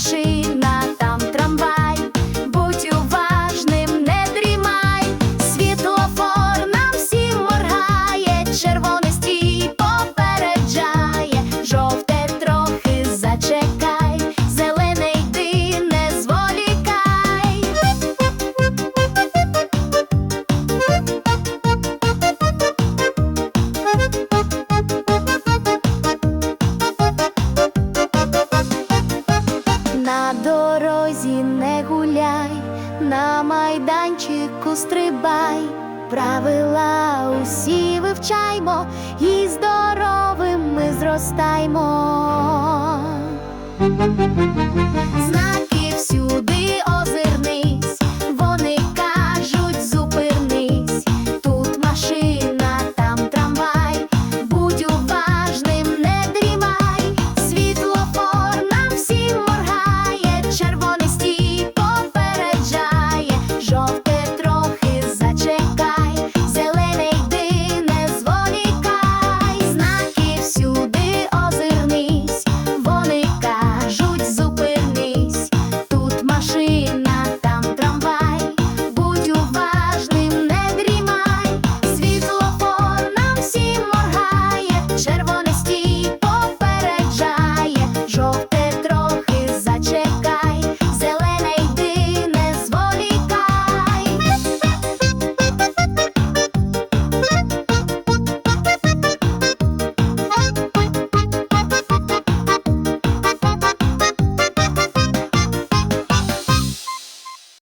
She. На дорозі не гуляй, на майданчику стрибай, правила усі вивчаймо і здоровим ми зростаймо.